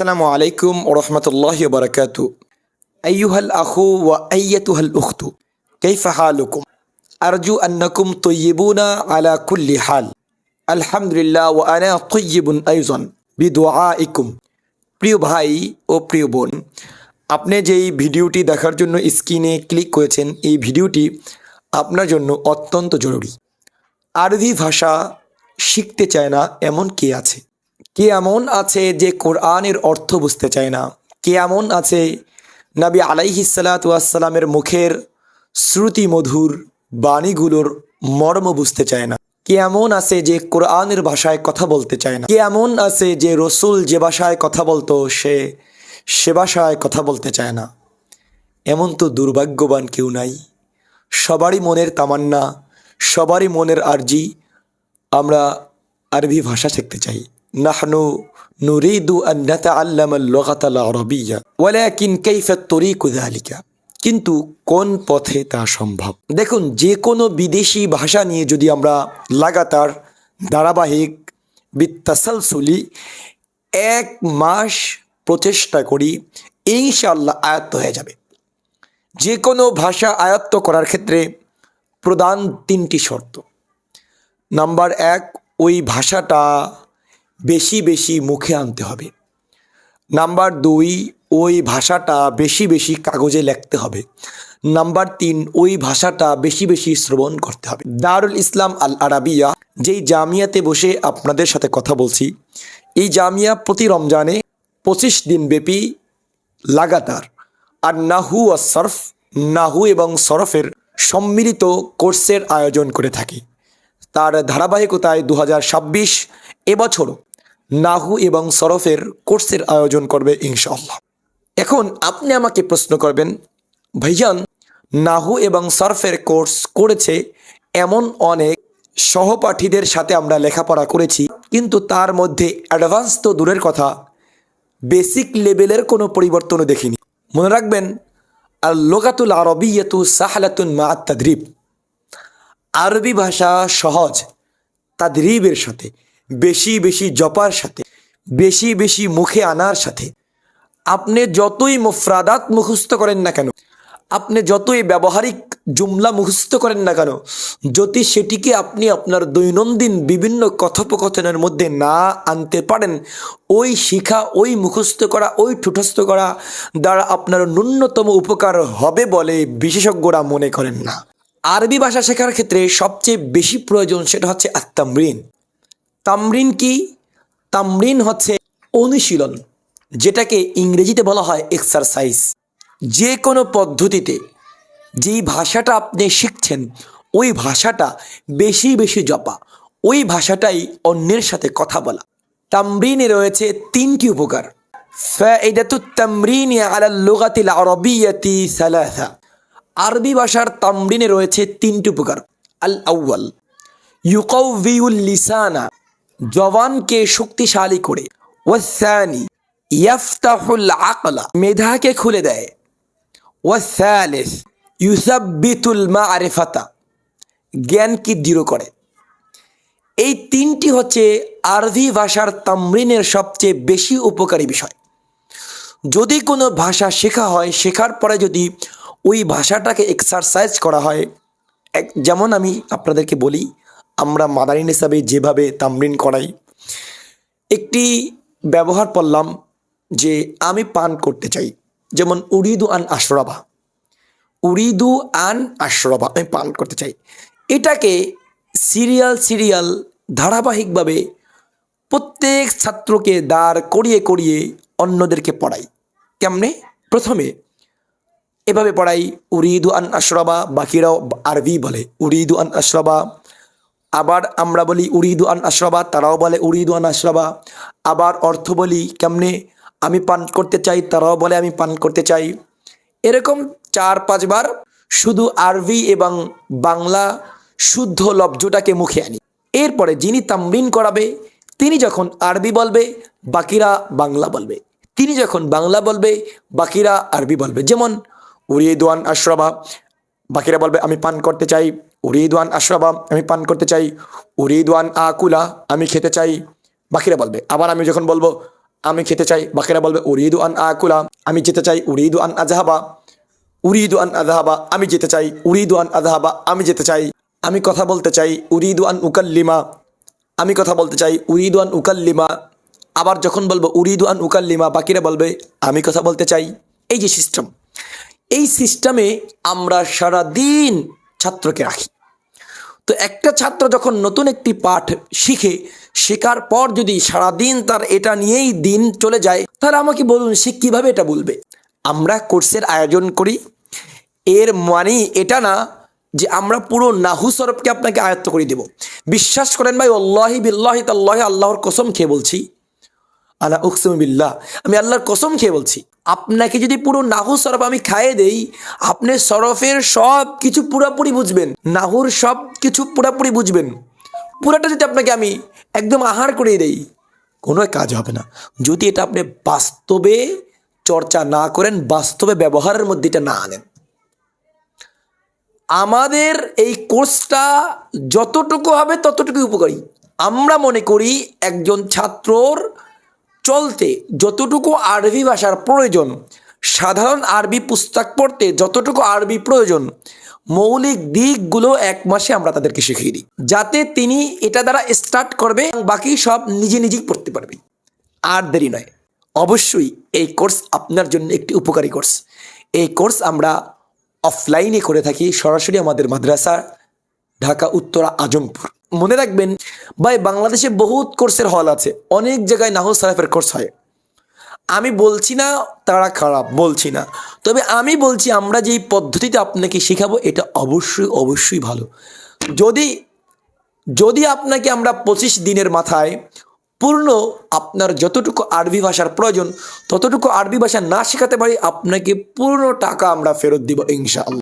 আসসালামু আলাইকুম ওরহমতুল্লাহ বরকাত। আইয়ুহাল আহু ওয়া আইয়াতুহাল উখতু, কাইফা হালুকুম? আরজু আন্নাকুম আলা কুল্লি হাল। আলহামদুলিল্লাহ ও আনা তৈয়িবুন আয়োজন প্রিয় ভাই ও প্রিয় বোন, আপনি যেই ভিডিওটি দেখার জন্য স্ক্রিনে ক্লিক করেছেন, এই ভিডিওটি আপনার জন্য অত্যন্ত জরুরি। আরবি ভাষা শিখতে চায় না এমন কে আছে? কে এমন আছে যে কোরআনের অর্থ বুঝতে চায় না? কে এমন আছে? নবী আলাইহি সালাতামের মুখের শ্রুতি মধুর বাণীগুলোর মর্ম বুঝতে চায় না। কে এমন আছে যে কোরআনের ভাষায় কথা বলতে চায় না? কে এমন আছে যে রসুল যে ভাষায় কথা বলতো, সে সে ভাষায় কথা বলতে চায় না? এমন তো দুর্ভাগ্যবান কেউ নাই। সবারই মনের তামান্না, সবারই মনের আর্জি আমরা আরবি ভাষা শিখতে চাই। নাহনু নুরিদু আন নাতাআল্লামা আল-লুগাতা আল-আরাবিয়্যা ওয়ালাকিন কাইফা তরিকু যালিকা কিন্তু কোন পথে তা সম্ভব? দেখুন যে কোনো বিদেশি ভাষা নিয়ে যদি আমরা লাগাতার ধারাবাহিক বিত্তাসালসুলি এক মাস প্রচেষ্টা করি, ইনশাআল্লাহ আয়ত্ত হয়ে যাবে। যে কোনো ভাষা আয়ত্ত করার ক্ষেত্রে প্রধান তিনটি শর্ত। নাম্বার এক, ওই ভাষাটা বেশি বেশি মুখে আনতে হবে। নাম্বার দুই, ওই ভাষাটা বেশি বেশি কাগজে লিখতে হবে। নাম্বার তিন, ওই ভাষাটা বেশি বেশি শ্রবণ করতে হবে। দারুল ইসলাম আল আরাবিয়া, যেই জামিয়াতে বসে আপনাদের সাথে কথা বলছি, এই জামিয়া প্রতি রমজানে পঁচিশ দিন ব্যাপী লাগাতার আর নাহু ও সরফ, নাহু এবং সরফের সম্মিলিত কোর্সের আয়োজন করে থাকি। তার ধারাবাহিকতায় দু হাজার ছাব্বিশ এবছরও নাহু এবং সরফের কোর্সের আয়োজন করবে ইনশাআল্লাহ। এখন আপনি আমাকে প্রশ্ন করবেন, ভাইজান, নাহু এবং সরফের কোর্স করেছে এমন অনেক সহপাঠীদের সাথে আমরা লেখাপড়া করেছি, কিন্তু তার মধ্যে অ্যাডভান্স তো দূরের কথা, বেসিক লেভেলের কোনো পরিবর্তনও দেখিনি। মনে রাখবেন আর লোকাতুল আরবিয়াতু সাহালাতুন মা তাদ্রিব। আরবি ভাষা সহজ, তাদরিবের সাথে। বেশি বেশি জপার সাথে, বেশি বেশি মুখে আনার সাথে। আপনি যতই মুফরাদাত মুখস্থ করেন না কেন, আপনি যতই ব্যবহারিক জুমলা মুখস্থ করেন না কেন, যদি সেটিকে আপনি আপনার দৈনন্দিন বিভিন্ন কথোপকথনের মধ্যে না আনতে পারেন, ওই শিখা, ওই মুখস্থ করা, ওই ঠুঠস্থ করা দ্বারা আপনার ন্যূনতম উপকার হবে বলে বিশেষজ্ঞরা মনে করেন না। আরবি ভাষা শেখার ক্ষেত্রে সবচেয়ে বেশি প্রয়োজন সেটা হচ্ছে আত্মামরিন তামরিন কি? তামরিন হচ্ছে অনুশীলন, যেটাকে ইংরেজিতে বলা হয় এক্সারসাইজ যে কোনো পদ্ধতিতে যেই ভাষাটা আপনি শিখছেন, ওই ভাষাটা বেশি বেশি জপা, ওই ভাষাটাই অন্যের সাথে কথা বলা। তামরিনে রয়েছে তিনটি উপকার। আরবি ভাষার তামরিনে রয়েছে তিনটি উপকার। আল আউয়াল। ইউকাউভিউল লিসানা। জবানকে শক্তিশালী করে। ওয়াসানি ইয়াফতাহুল আকলা, মেধাকে খুলে দেয়। ওয়াসালিস ইউসাব্বিতুল মা আরেফাতা জ্ঞানকে দৃঢ় করে। এই তিনটি হচ্ছে আরবি ভাষার তামরিনের সবচেয়ে বেশি উপকারী বিষয়। যদি কোনো ভাষা শেখা হয়, শেখার পরে যদি ওই ভাষাটাকে এক্সারসাইজ করা হয়, এক যেমন আমি আপনাদেরকে বলি আমরা মাদারিন হিসাবে যেভাবে তামরিন করাই। একটি ব্যবহার করলাম যে আমি পান করতে চাই। যেমন, উরিদু আন আশরাবা। উরিদু আন আশরাবা, আমি পান করতে চাই। এটাকে সিরিয়াল সিরিয়াল ধারাবাহিকভাবে প্রত্যেক ছাত্রকে দাঁড় করিয়ে করিয়ে অন্যদেরকে পড়াই। কেমনে? প্রথমে এভাবে পড়াই, উরিদু আন আশরাবা, বাকিরাও আরবি বলে, উরিদু আন আশরাবা আবার আমরা বলি উরিদু আন আশরাবা, তারাও বলে উরিদু আন আশরাবা। আবার অর্থ বলি কেমনে? আমি পান করতে চাই, তারাও বলে আমি পান করতে চাই। এরকম চার পাঁচবার শুধু আরবি এবং বাংলা শুদ্ধ লব্জটাকে মুখে আনি। এরপরে যিনি তামরিন করাবে, তিনি যখন আরবি বলবে, বাকিরা বাংলা বলবে। তিনি যখন বাংলা বলবে, বাকিরা আরবি বলবে। যেমন উরিদুয়ান আশরাবা, বাকিরা বলবে, আমি পান করতে চাই। উরিদুয়ান আশরাবা আমি পান করতে চাই। উরিদুয়ান আকুলা, আমি খেতে চাই। বাকিরা বলবে, আবার আমি যখন বলব, আমি খেতে চাই। বাকিরা বলবে উরিদু আন আকুলা, আমি যেতে চাই। উরিদু আন আজহাবা উরিদু আন আজহাবা আমি যেতে চাই। উরিদু আন আজহাবা আমি যেতে চাই। আমি কথা বলতে চাই উরিদু আন উকাল্লিমা, আমি কথা বলতে চাই উরিদু আন উকাল্লিমা। আবার যখন বলব উরিদু আন উকাল্লিমা, বাকিরা বলবে, আমি কথা বলতে চাই। এই যে সিস্টেম এই সিস্টেমে আমরা সারা দিন ছাত্রকে রাখি। তো একটা ছাত্র যখন নতুন একটি পাঠ শিখে, শেখার পর যদি সারাদিন তার এটা নিয়েই দিন চলে যায়, তাহলে আমাকে বলুন সে কীভাবে এটা বলবে? আমরা কোর্সের আয়োজন করি। এর মানে এটা না যে আমরা পুরো নাহু সরফকে আপনাকে আয়ত্ত করে দেব। বিশ্বাস করেন ভাই আল্লাহি বিল্লাহি তাল্লাহি আল্লাহর কসম খেয়ে বলছি আলা উকসুম বিল্লাহ। আমি আল্লাহর কসম খেয়ে বলছি, আপনাকে যদি পুরো নাহু সরফ আমি খাইয়ে দেই, আপনি সরফের সব কিছু পুরোপুরি বুঝবেন, নাহুর সব কিছু পুরোপুরি বুঝবেন। পুরাটা যদি আপনাকে আমি একদম আহার করিয়ে দেই, কোনো কাজ হবে না। যদি এটা আপনি বাস্তবে চর্চা না করেন, বাস্তবে ব্যবহারের মধ্যে এটা না আনেন। আমাদের এই কোর্সটা যতটুকু হবে ততটুকুই উপকারী। আমরা মনে করি একজন ছাত্রর চলতে যতটুকু আরবি ভাষার প্রয়োজন, সাধারণ আরবি পুস্তক পড়তে যতটুকু আরবি প্রয়োজন, মৌলিক দিকগুলো এক মাসে আমরা তাদেরকে শিখিয়ে দিই, যাতে তিনি এটা দ্বারা স্টার্ট করবে বাকি সব নিজে নিজেই পড়তে পারবে। আর দেরি নয়, অবশ্যই এই কোর্স আপনার জন্য একটি উপকারী কোর্স এই কোর্স আমরা অফলাইনে করে থাকি, সরাসরি আমাদের মাদ্রাসা, ঢাকা, উত্তরা, আজমপুর। মনে রাখবেন ভাই, বাংলাদেশে বহুত কোর্সের হল আছে। অনেক জায়গায় নাহু সারাফের কোর্স হয়। আমি বলছি না তারা খারাপ, বলছি না। তবে আমি বলছি আমরা যেই পদ্ধতিতে আপনাকে শেখাবো, এটা অবশ্যই অবশ্যই ভালো। যদি যদি আপনাকে আমরা পঁচিশ দিনের মাথায় পূর্ণ আপনার যতটুকু আরবি ভাষার প্রয়োজন, ততটুকু আরবি ভাষা না শেখাতে পারি, আপনাকে পূর্ণ টাকা আমরা ফেরত দিব, ইনশাআল্লাহ।